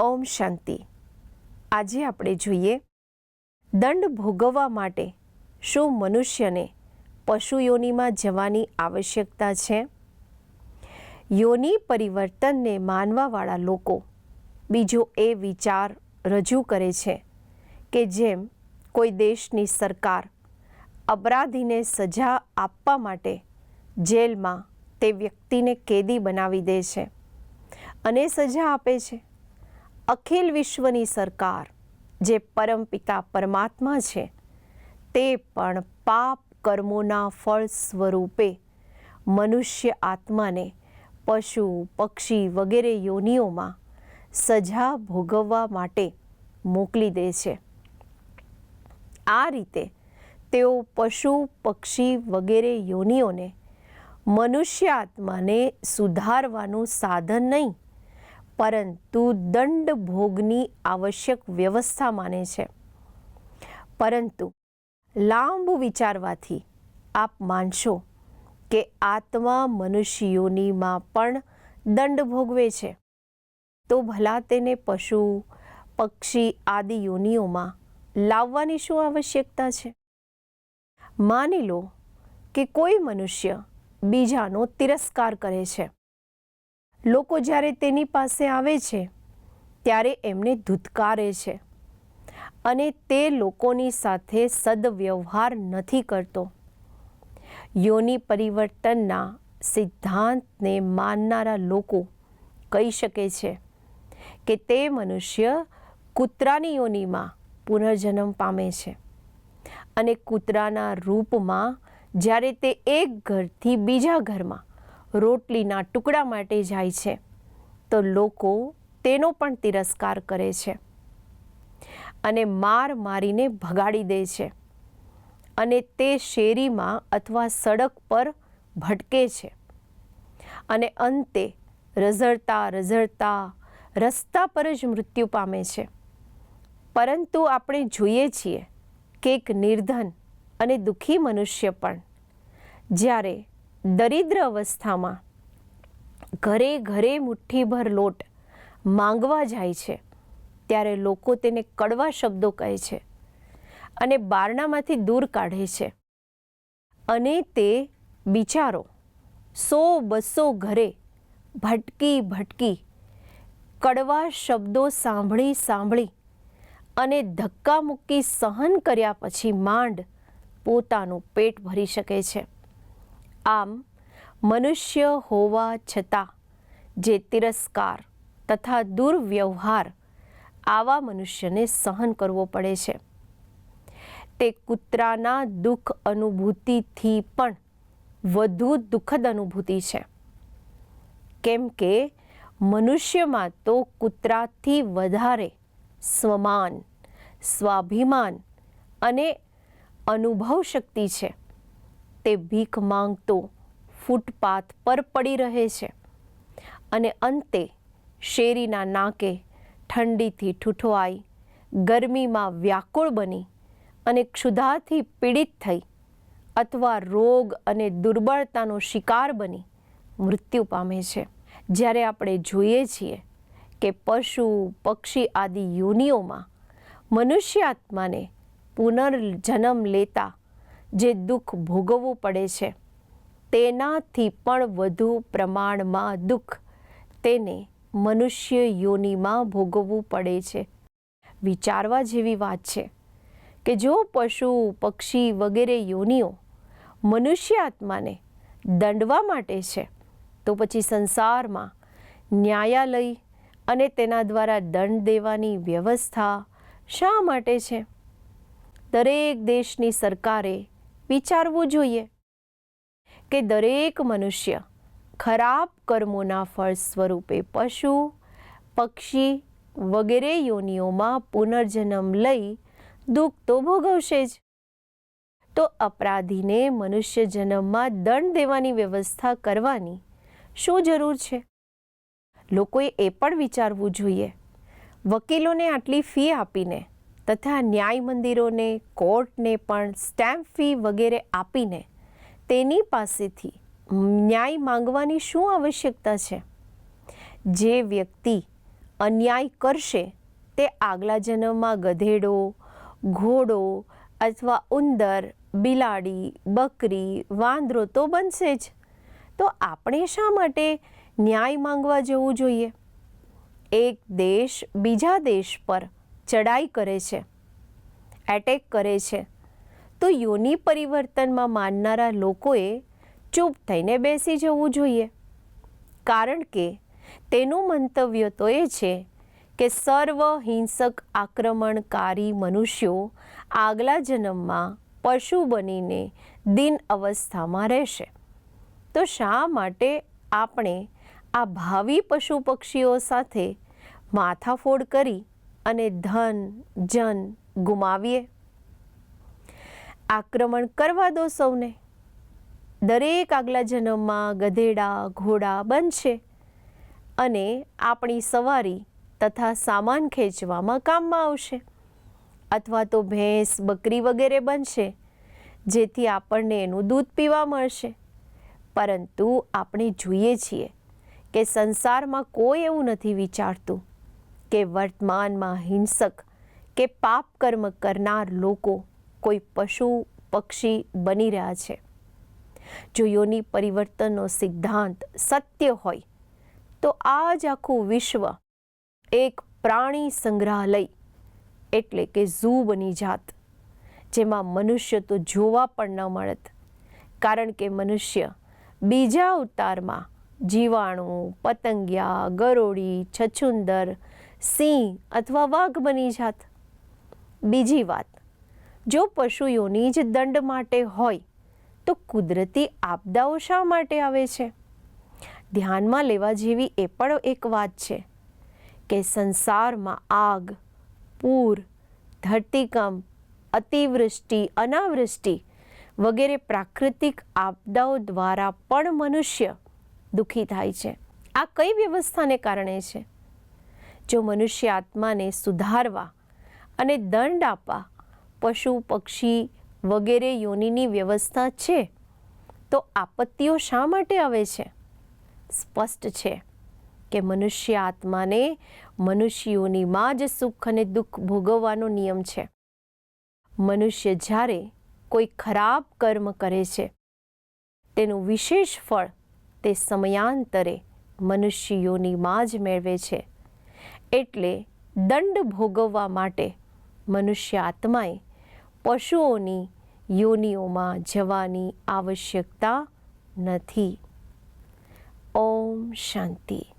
ઓમ શાંતિ. આજે આપણે જોઈએ દંડ ભોગવવા માટે શું મનુષ્યને પશુ જવાની આવશ્યકતા છે? યોની પરિવર્તનને માનવાવાળા લોકો બીજો એ વિચાર રજૂ કરે છે કે જેમ કોઈ દેશની સરકાર અપરાધીને સજા આપવા માટે જેલમાં તે વ્યક્તિને કેદી બનાવી દે છે અને સજા આપે છે. અખિલ વિશ્વની સરકાર જે પરમપિતા પરમાત્મા છે, તે પણ પાપ કર્મોના ફળ સ્વરૂપે મનુષ્ય આત્માને પશુ, પક્ષી વગેરે યોનિઓમાં સજા ભોગવવા માટે મોકલી દે છે. આ રીતે તેઓ પશુ, પક્ષી વગેરે યોનિઓને મનુષ્ય આત્માને સુધારવાનું સાધન નહીં પરંતુ દંડ ભોગની આવશ્યક વ્યવસ્થા માને છે. પરંતુ લાંબુ વિચારવાથી આપ માનશો કે આત્મા મનુષ્યોનીમાં પણ દંડ ભોગવે છે? તો ભલા તેને પશુ, પક્ષી આદિ યોનિઓમાં લાવવાની શું આવશ્યકતા છે? માની લો કે કોઈ મનુષ્ય બીજાનો તિરસ્કાર કરે છે. લોકો જ્યારે તેની પાસે આવે છે, ત્યારે એમને ધૂતકારે છે. અને તે લોકોની સાથે સદવ્યવહાર નથી કરતો. યોની પરિવર્તનના સિદ્ધાંતને માનનારા લોકો કહી શકે છે કે તે મનુષ્ય કૂતરાની યોનિમાં પુનર્જન્મ પામે છે. અને કૂતરાના રૂપમાં જ્યારે તે એક ઘરથી બીજા ઘરમાં રોટલીના ટુકડા માટે જાય છે. તો લોકો તેનો પણ તિરસ્કાર કરે છે અને માર મારીને ભગાડી દે છે અને તે શેરીમાં અથવા સડક પર ભટકે છે અને અંતે રઝળતા રઝળતા રસ્તા પર જ મૃત્યુ પામે છે. પરંતુ આપણે જોઈએ છીએ કે એક નિર્ધન અને દુઃખી મનુષ્ય પણ જ્યારે દરિદ્ર અવસ્થામાં ઘરે ઘરે મુઠ્ઠીભર લોટ માંગવા જાય છે. ત્યારે લોકો તેને કડવા શબ્દો કહે છે અને બારણામાંથી દૂર કાઢે છે. અને તે બિચારો સો બસો ઘરે ભટકી ભટકી કડવા શબ્દો સાંભળી સાંભળી અને ધક્કા મુક્કી સહન કર્યા પછી માંડ પોતાનું પેટ ભરી શકે છે. આમ મનુષ્ય હોવા છતાં જે તિરસ્કાર તથા દુર્વ્યવહાર આવા મનુષ્યને સહન કરવો પડે છે. તે કૂતરાના દુઃખ અનુભૂતિથી પણ વધુ દુઃખદ અનુભૂતિ છે. કેમ કે મનુષ્યમાં તો કૂતરાથી વધારે સ્વમાન, સ્વાભિમાન અને અનુભવ શક્તિ છે. તે ભીખ માંગતો ફૂટપાથ પર પડી રહે છે અને અંતે શેરીના નાકે ઠંડીથી ઠૂઠવાઈ, ગરમીમાં વ્યાકુળ બની અને ક્ષુધાથી પીડિત થઈ અથવા રોગ અને દુર્બળતાનો શિકાર બની મૃત્યુ પામે છે. જ્યારે આપણે જોઈએ છીએ કે પશુ, પક્ષી આદિ યોનિઓમાં મનુષ્ય આત્માને પુનર્જન્મ લેતા જે દુઃખ ભોગવવું પડે છે, તેનાથી પણ વધુ પ્રમાણમાં દુઃખ તેને મનુષ્ય યોનિમાં ભોગવવું પડે છે. વિચારવા જેવી વાત છે કે જો પશુ, પક્ષી વગેરે યોનિઓ મનુષ્ય આત્માને દંડવા માટે છે, તો પછી સંસારમાં ન્યાયાલય અને તેના દ્વારા દંડ દેવાની વ્યવસ્થા શા માટે છે? દરેક દેશની સરકારે વિચારવું જોઈએ કે દરેક મનુષ્ય ખરાબ કર્મોના ફળ સ્વરૂપે પશુ, પક્ષી વગેરે યોનિઓમાં પુનર્જન્મ લઈ દુઃખ તો ભોગવશે જ. તો અપરાધીને મનુષ્ય જન્મમાં દંડ દેવાની વ્યવસ્થા કરવાની શું જરૂર છે? લોકોએ એ પણ વિચારવું જોઈએ. વકીલોને આટલી ફી આપીને તથા ન્યાય મંદિરોને, કોર્ટને પણ સ્ટેમ્પ ફી વગેરે આપીને તેની પાસેથી ન્યાય માંગવાની શું આવશ્યકતા છે? જે વ્યક્તિ અન્યાય કરશે તે આગલા જન્મમાં ગધેડો, ઘોડો અથવા ઉંદર, બિલાડી, બકરી, વાંદરો તો બનશે જ. તો આપણે શા માટે ન્યાય માંગવા જવું જોઈએ? એક દેશ બીજા દેશ પર ચડાઈ કરે છે એટેક કરે છે. તો યોનિ પરિવર્તનમાં માનનારા લોકોએ ચૂપ થઈને બેસી જવું જોઈએ. કારણ કે તેનું મંતવ્ય તો એ છે કે સર્વ હિંસક આક્રમણકારી મનુષ્યો આગલા જન્મમાં પશુ બનીને દિન અવસ્થામાં રહેશે. તો શા માટે આપણે આ ભાવિ પશુ પક્ષીઓ સાથે માથાફોડ કરી અને ધન, જન ગુમાવીએ. આક્રમણ કરવા દો સૌને. દરેક આગલા જન્મમાં ગધેડા, ઘોડા બનશે અને આપણી સવારી તથા સામાન ખેંચવામાં કામમાં આવશે અથવા તો ભેંસ, બકરી વગેરે બનશે જેથી આપણને એનું દૂધ પીવા મળશે. પરંતુ આપણે જોઈએ છીએ કે સંસારમાં કોઈ એવું નથી વિચારતું કે વર્તમાનમાં હિંસક કે પાપ કર્મ કરનાર લોકો કોઈ પશુ, પક્ષી બની રહ્યા છે. જો યોની પરિવર્તનનો સિદ્ધાંત સત્ય હોય, તો આ જ આખું વિશ્વ એક પ્રાણી સંગ્રહાલય એટલે કે ઝૂ બની જાત, જેમાં મનુષ્ય તો જોવા પણ ન મળત. કારણ કે મનુષ્ય બીજા અવતારમાં જીવાણુ, પતંગિયા, ગરોળી, છછુંદર સિંહ અથવા વાઘ બની જાત. બીજી વાત, જો પશુઓની જ દંડ માટે હોય, તો કુદરતી આપદાઓ શા માટે આવે છે? ધ્યાનમાં લેવા જેવી એ પણ એક વાત છે કે સંસારમાં આગ, પૂર, ધરતીકંપ, અતિવૃષ્ટિ, અનાવૃષ્ટિ વગેરે પ્રાકૃતિક આપદાઓ દ્વારા પણ મનુષ્ય દુઃખી થાય છે. આ કઈ વ્યવસ્થાને કારણે છે? જો મનુષ્ય આત્માને સુધારવા અને દંડ આપવા પશુ, પક્ષી વગેરે યોનિની વ્યવસ્થા છે, તો આપત્તિઓ શા માટે આવે છે? સ્પષ્ટ છે કે મનુષ્ય આત્માને મનુષ્યોનીમાં જ સુખ અને દુઃખ ભોગવવાનો નિયમ છે. મનુષ્ય જ્યારે કોઈ ખરાબ કર્મ કરે છે, તેનું વિશેષ ફળ તે સમયાંતરે મનુષ્યોનીમાં જ મેળવે છે. એટલે દંડ ભોગવવા માટે મનુષ્ય આત્માએ પશુઓની યોનિઓમાં જવાની આવશ્યકતા નથી. ઓમ શાંતિ.